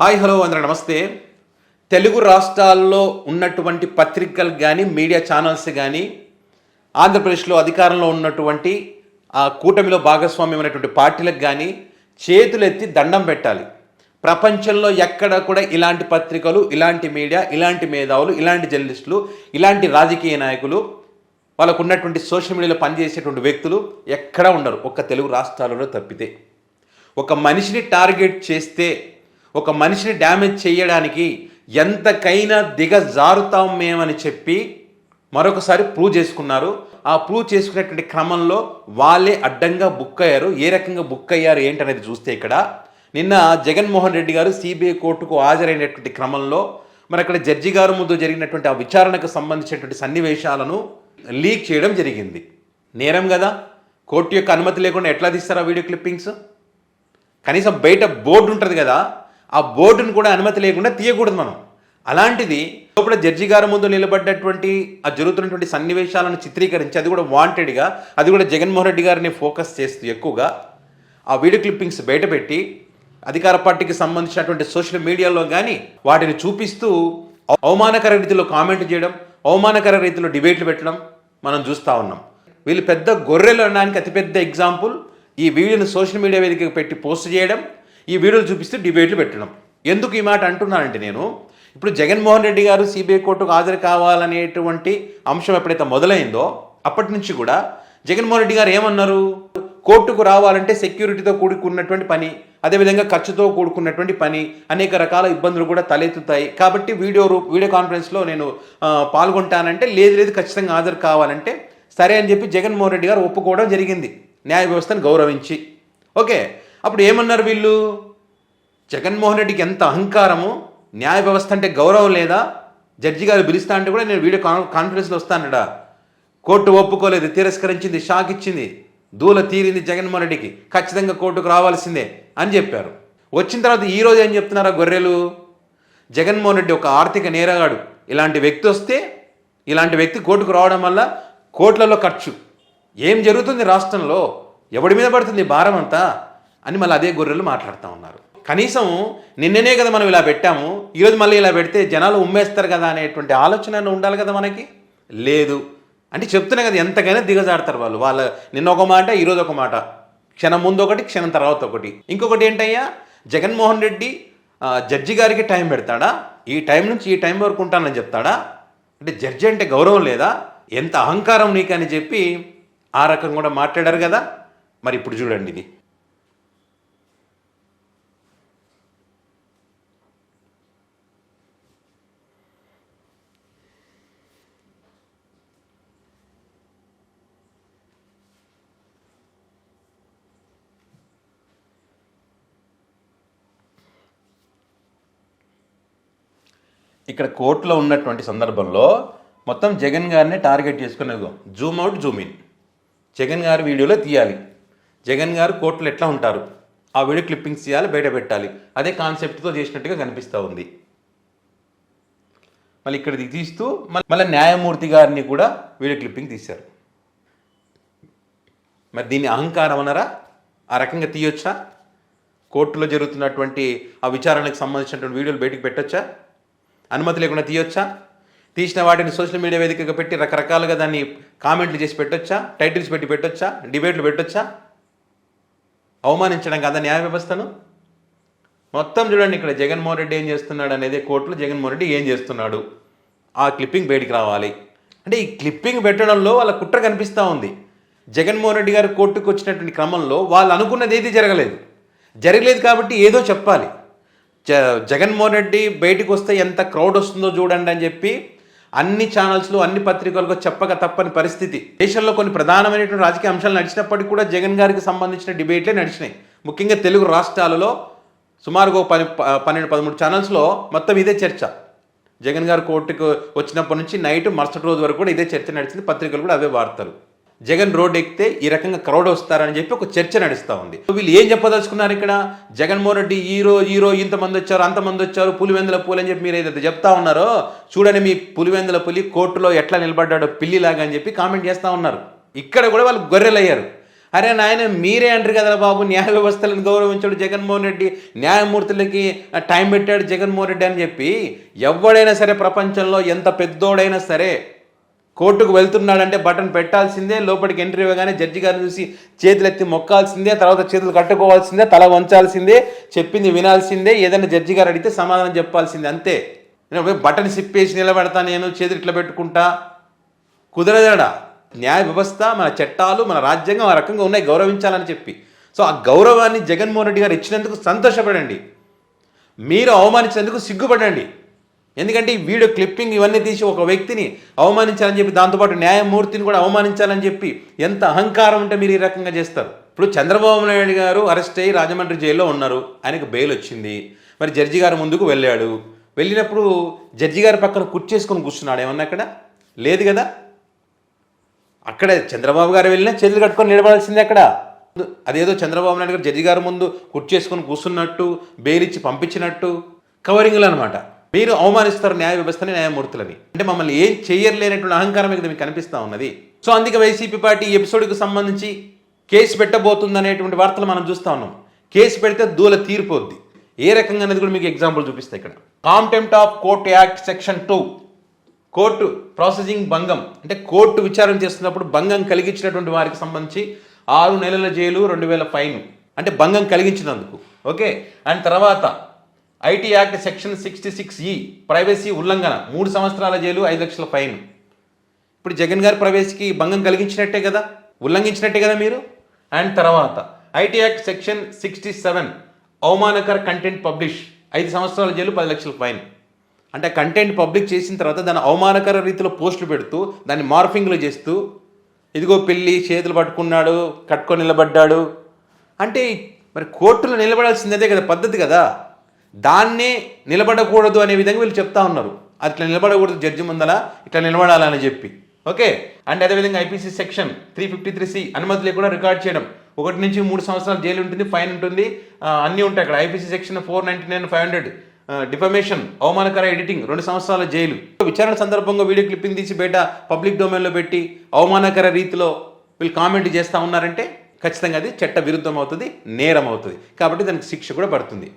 Hi hello అందరూ నమస్తే. తెలుగు రాష్ట్రాల్లో ఉన్నటువంటి పత్రికలు కానీ మీడియా ఛానల్స్ కానీ ఆంధ్రప్రదేశ్లో అధికారంలో ఉన్నటువంటి ఆ కూటమిలో భాగస్వామ్యమైనటువంటి పార్టీలకు కానీ చేతులెత్తి దండం పెట్టాలి. ప్రపంచంలో ఎక్కడ కూడా ఇలాంటి పత్రికలు ఇలాంటి మీడియా ఇలాంటి మేధావులు ఇలాంటి జర్నలిస్టులు ఇలాంటి రాజకీయ నాయకులు వాళ్ళకు ఉన్నటువంటి సోషల్ మీడియాలో పనిచేసేటువంటి వ్యక్తులు ఎక్కడా ఉండరు. ఒక్క తెలుగు రాష్ట్రాలలో తప్పితే. ఒక మనిషిని టార్గెట్ చేస్తే ఒక మనిషిని డ్యామేజ్ చేయడానికి ఎంతకైనా దిగజారుతాం మేమని చెప్పి మరొకసారి ప్రూవ్ చేసుకున్నారు. ఆ ప్రూవ్ చేసుకునేటువంటి క్రమంలో వాళ్ళే అడ్డంగా బుక్ అయ్యారు. ఏ రకంగా బుక్ అయ్యారు ఏంటనేది చూస్తే ఇక్కడ నిన్న జగన్మోహన్ రెడ్డి గారు సిబిఐ కోర్టుకు హాజరైనటువంటి క్రమంలో మరి అక్కడ జడ్జి గారు ముందు జరిగినటువంటి ఆ విచారణకు సంబంధించినటువంటి సన్నివేశాలను లీక్ చేయడం జరిగింది. నేరం కదా? కోర్టు యొక్క అనుమతి లేకుండా ఎట్లా తీస్తారు ఆ వీడియో క్లిప్పింగ్స్? కనీసం బయట బోర్డు ఉంటుంది కదా? ఆ బోర్డును కూడా అనుమతి లేకుండా తీయకూడదు మనం. అలాంటిది లోపల జడ్జి గారి ముందు నిలబడ్డటువంటి ఆ జరుగుతున్నటువంటి సన్నివేశాలను చిత్రీకరించి అది కూడా వాంటెడ్గా అది కూడా జగన్మోహన్ రెడ్డి గారిని ఫోకస్ చేస్తూ ఎక్కువగా ఆ వీడియో క్లిప్పింగ్స్ బయటపెట్టి అధికార పార్టీకి సంబంధించినటువంటి సోషల్ మీడియాలో కానీ వాటిని చూపిస్తూ అవమానకర రీతిలో కామెంట్ చేయడం అవమానకర రీతిలో డిబేట్లు పెట్టడం మనం చూస్తూ ఉన్నాం. వీళ్ళు పెద్ద గొర్రెలు అనడానికి అతిపెద్ద ఎగ్జాంపుల్ ఈ వీడియోని సోషల్ మీడియా వేదికకు పెట్టి పోస్ట్ చేయడం ఈ వీడియోలు చూపిస్తూ డిబేట్లు పెట్టడం. ఎందుకు ఈ మాట అంటున్నానంటే నేను ఇప్పుడు జగన్మోహన్ రెడ్డి గారు సిబిఐ కోర్టుకు హాజరు కావాలనేటువంటి అంశం ఎప్పుడైతే మొదలైందో అప్పటి నుంచి కూడా జగన్మోహన్ రెడ్డి గారు ఏమన్నారు? కోర్టుకు రావాలంటే సెక్యూరిటీతో కూడుకున్నటువంటి పని అదేవిధంగా ఖర్చుతో కూడుకున్నటువంటి పని అనేక రకాల ఇబ్బందులు కూడా తలెత్తుతాయి. కాబట్టి వీడియో రూప్ వీడియో కాన్ఫరెన్స్లో నేను పాల్గొంటానంటే లేదు లేదు ఖచ్చితంగా హాజరు కావాలంటే సరే అని చెప్పి జగన్మోహన్ రెడ్డి గారు ఒప్పుకోవడం జరిగింది. న్యాయ వ్యవస్థను గౌరవించి. ఓకే? అప్పుడు ఏమన్నారు వీళ్ళు? జగన్మోహన్ రెడ్డికి ఎంత అహంకారము న్యాయ వ్యవస్థ అంటే గౌరవం లేదా? జడ్జి గారు పిలుస్తా అంటే కూడా నేను వీడియో కాన్ కాన్ఫరెన్స్లో వస్తానడా? కోర్టు ఒప్పుకోలేదు తిరస్కరించింది షాక్ ఇచ్చింది దూల తీరింది జగన్మోహన్ రెడ్డికి. ఖచ్చితంగా కోర్టుకు రావాల్సిందే అని చెప్పారు. వచ్చిన తర్వాత ఈరోజు ఏం చెప్తున్నారా గొర్రెలు? జగన్మోహన్ రెడ్డి ఒక ఆర్థిక నేరగాడు. ఇలాంటి వ్యక్తి వస్తే ఇలాంటి వ్యక్తి కోర్టుకు రావడం వల్ల కోట్లలో ఖర్చు. ఏం జరుగుతుంది రాష్ట్రంలో? ఎవడి మీద పడుతుంది భారం అంతా? అని మళ్ళీ అదే గొర్రెలు మాట్లాడుతూ ఉన్నారు. కనీసం నిన్ననే కదా మనం ఇలా పెట్టాము ఈరోజు మళ్ళీ ఇలా పెడితే జనాలు ఉమ్మేస్తారు కదా అనేటువంటి ఆలోచన ఉండాలి కదా మనకి? లేదు. అంటే చెప్తున్నా కదా ఎంతకైనా దిగజాడతారు వాళ్ళు. వాళ్ళ నిన్న ఒక మాట ఈరోజు ఒక మాట. క్షణం ముందు ఒకటి క్షణం తర్వాత ఒకటి. ఇంకొకటి ఏంటయ్యా? జగన్మోహన్ రెడ్డి జడ్జి గారికి టైం పెడతాడా? ఈ టైం నుంచి ఈ టైం వరకు ఉంటానని చెప్తాడా? అంటే జడ్జి అంటే గౌరవం లేదా? ఎంత అహంకారం నీకని చెప్పి ఆ రకం కూడా మాట్లాడారు కదా? మరి ఇప్పుడు చూడండి ఇది. ఇక్కడ కోర్టులో ఉన్నటువంటి సందర్భంలో మొత్తం జగన్ గారిని టార్గెట్ చేసుకునేది zoom out zoom in Jagan గారి వీడియోలో తీయాలి. జగన్ గారు కోర్టులో ఎట్లా ఉంటారు? ఆ వీడియో క్లిప్పింగ్స్ తీయాలి బయట పెట్టాలి. అదే కాన్సెప్ట్తో చేసినట్టుగా కనిపిస్తూ ఉంది. మళ్ళీ ఇక్కడ తీస్తూ మళ్ళీ మళ్ళీ న్యాయమూర్తి గారిని కూడా వీడియో క్లిప్పింగ్ తీశారు. మరి దీన్ని అహంకారం అనరా ఆ రకంగా తీయొచ్చా? కోర్టులో జరుగుతున్నటువంటి ఆ విచారణకు సంబంధించినటువంటి వీడియోలు బయటకు పెట్టొచ్చా? అనుమతి లేకుండా తీయొచ్చా? తీసిన వాటిని సోషల్ మీడియా వేదికగా పెట్టి రకరకాలుగా దాన్ని కామెంట్లు చేసి పెట్టొచ్చా? టైటిల్స్ పెట్టి పెట్టొచ్చా? డిబేట్లు పెట్టొచ్చా? అవమానించడం కదా న్యాయ వ్యవస్థను? మొత్తం చూడండి ఇక్కడ జగన్మోహన్ రెడ్డి ఏం చేస్తున్నాడు అనేది కోర్టులో జగన్మోహన్ రెడ్డి ఏం చేస్తున్నాడు? ఆ క్లిప్పింగ్ బయటికి రావాలి. అంటే ఈ క్లిప్పింగ్ పెట్టడంలో వాళ్ళ కుట్ర కనిపిస్తూ ఉంది. జగన్మోహన్ రెడ్డి గారు కోర్టుకు వచ్చినటువంటి క్రమంలో వాళ్ళు అనుకున్నది ఏది జరగలేదు. జరగలేదు కాబట్టి ఏదో చెప్పాలి. జ జగన్మోహన్ రెడ్డి బయటకు వస్తే ఎంత క్రౌడ్ వస్తుందో చూడండి అని చెప్పి అన్ని ఛానల్స్లో అన్ని పత్రికలకు చెప్పక తప్పని పరిస్థితి. దేశంలో కొన్ని ప్రధానమైనటువంటి రాజకీయ అంశాలు నడిచినప్పటికీ కూడా జగన్ గారికి సంబంధించిన డిబేట్లే నడిచినాయి. ముఖ్యంగా తెలుగు రాష్ట్రాలలో సుమారుగా ఒక పని పన్నెండు పదమూడు ఛానల్స్లో మొత్తం ఇదే చర్చ. జగన్ గారు కోర్టుకు వచ్చినప్పటి నుంచి నైట్ మరుసటి రోజు వరకు కూడా ఇదే చర్చ నడిచింది. పత్రికలు కూడా అవే వార్తలు. జగన్ రోడ్ ఎక్కితే ఈ రకంగా క్రౌడ్ వస్తారని చెప్పి ఒక చర్చ నడుస్తూ ఉంది. వీళ్ళు ఏం చెప్పదలుచుకున్నారు ఇక్కడ? జగన్మోహన్ రెడ్డి హీరో హీరో ఇంతమంది వచ్చారు అంతమంది వచ్చారు పులివెందుల పులి అని చెప్పి మీరు ఏదైతే చెప్తా ఉన్నారో చూడని మీ పులివెందుల పులి కోర్టులో ఎట్లా నిలబడ్డాడో పిల్లిలాగా అని చెప్పి కామెంట్ చేస్తూ ఉన్నారు. ఇక్కడ కూడా వాళ్ళు గొర్రెలు అయ్యారు అరే నాయన మీరే అంటారు కదా బాబు న్యాయ వ్యవస్థలను గౌరవించాడు జగన్మోహన్ రెడ్డి న్యాయమూర్తులకి టైం పెట్టాడు జగన్మోహన్ రెడ్డి అని చెప్పి ఎవడైనా సరే ప్రపంచంలో ఎంత పెద్దోడైనా సరే కోర్టుకు వెళ్తున్నాడంటే బటన్ పెట్టాల్సిందే లోపలికి ఎంట్రీ ఇవ్వగానే జడ్జి గారిని చూసి చేతులు ఎత్తి మొక్కాల్సిందే తర్వాత చేతులు కట్టుకోవాల్సిందే తల వంచాల్సిందే చెప్పింది వినాల్సిందే ఏదైనా జడ్జి గారు అడిగితే సమాధానం చెప్పాల్సిందే అంతే. నేను బటన్ సిప్పేసి నిలబెడతా నేను చేతులు ఇట్లా పెట్టుకుంటా. కుదరదడా? న్యాయ వ్యవస్థ మన చట్టాలు మన రాజ్యాంగం ఆ రకంగా ఉన్నాయి గౌరవించాలని చెప్పి. సో ఆ గౌరవాన్ని జగన్మోహన్ రెడ్డి గారు ఇచ్చినందుకు సంతోషపడండి. మీరు అవమానించినందుకు సిగ్గుపడండి. ఎందుకంటే ఈ వీడియో క్లిప్పింగ్ ఇవన్నీ తీసి ఒక వ్యక్తిని అవమానించాలని చెప్పి దాంతోపాటు న్యాయమూర్తిని కూడా అవమానించాలని చెప్పి ఎంత అహంకారం ఉంటే మీరు ఈ రకంగా చేస్తారు? ఇప్పుడు చంద్రబాబు నాయుడు గారు అరెస్ట్ అయ్యి రాజమండ్రి జైల్లో ఉన్నారు. ఆయనకు బెయిల్ వచ్చింది. మరి జడ్జి గారు ముందుకు వెళ్ళాడు. వెళ్ళినప్పుడు జడ్జి గారి పక్కన కుర్చేసుకొని కూర్చున్నాడు. ఏమన్నా అక్కడ? లేదు కదా? అక్కడ చంద్రబాబు గారు వెళ్ళినా చేతులు కట్టుకొని నిలబడాల్సిందే అక్కడ. అదేదో చంద్రబాబు నాయుడు గారు జడ్జి గారి ముందు కుర్చేసుకొని కూర్చున్నట్టు బెయిల్ ఇచ్చి పంపించినట్టు. కవరింగ్లు అనమాట మీరు అవమానిస్తారు న్యాయ వ్యవస్థని న్యాయమూర్తులని. అంటే మమ్మల్ని ఏం చేయలేనటువంటి అహంకారం ఇక్కడ మీకు కనిపిస్తా ఉన్నది. సో అందుకే వైసీపీ పార్టీ ఈ ఎపిసోడ్కి సంబంధించి కేసు పెట్టబోతుంది అనేటువంటి వార్తలు మనం చూస్తా ఉన్నాం. కేసు పెడితే దూల తీరిపోద్ది. ఏ రకంగా అనేది కూడా మీకు ఎగ్జాంపుల్ చూపిస్తాయి ఇక్కడ. Contempt of court act section two court processing భంగం. అంటే కోర్టు విచారణ చేస్తున్నప్పుడు భంగం కలిగించినటువంటి వారికి సంబంధించి ఆరు నెలల జైలు రెండు వేల ఫైన్. అంటే భంగం కలిగించినందుకు. ఓకే? అండ్ తర్వాత IT act section sixty six ఈ ప్రైవసీ ఉల్లంఘన మూడు సంవత్సరాల జైలు ఐదు లక్షల ఫైన్. ఇప్పుడు జగన్ గారి ప్రవేశకి భంగం కలిగించినట్టే కదా? ఉల్లంఘించినట్టే కదా మీరు? అండ్ తర్వాత IT act section sixty seven అవమానకర content publish ఐదు సంవత్సరాల జైలు పది లక్షల ఫైన్. అంటే కంటెంట్ పబ్లిక్ చేసిన తర్వాత దాన్ని అవమానకర రీతిలో పోస్టులు పెడుతూ దాన్ని మార్ఫింగ్లు చేస్తూ ఇదిగో పెళ్ళి చేతులు పట్టుకున్నాడు కట్టుకొని నిలబడ్డాడు. అంటే మరి కోర్టులో నిలబడాల్సిందే కదా పద్ధతి కదా? దాన్నే నిలబడకూడదు అనే విధంగా వీళ్ళు చెప్తా ఉన్నారు. అట్లా నిలబడకూడదు జడ్జి ముందల ఇట్లా నిలబడాలని చెప్పి. ఓకే? అండ్ అదేవిధంగా IPC section three fifty three C అనుమతి లేకుండా రికార్డ్ చేయడం. ఒకటి నుంచి మూడు సంవత్సరాలు జైలు ఉంటుంది ఫైన్ ఉంటుంది. అన్నీ ఉంటాయి అక్కడ. IPC section four ninety nine five hundred. Defamation అవమానకర editing రెండు సంవత్సరాల జైలు. విచారణ సందర్భంగా వీడియో క్లిప్పింగ్ తీసి బయట పబ్లిక్ డొమైన్లో పెట్టి అవమానకర రీతిలో వీళ్ళు కామెంట్ చేస్తూ ఉన్నారంటే ఖచ్చితంగా అది చట్ట విరుద్ధం అవుతుంది నేరం అవుతుంది కాబట్టి దానికి శిక్ష కూడా పడుతుంది.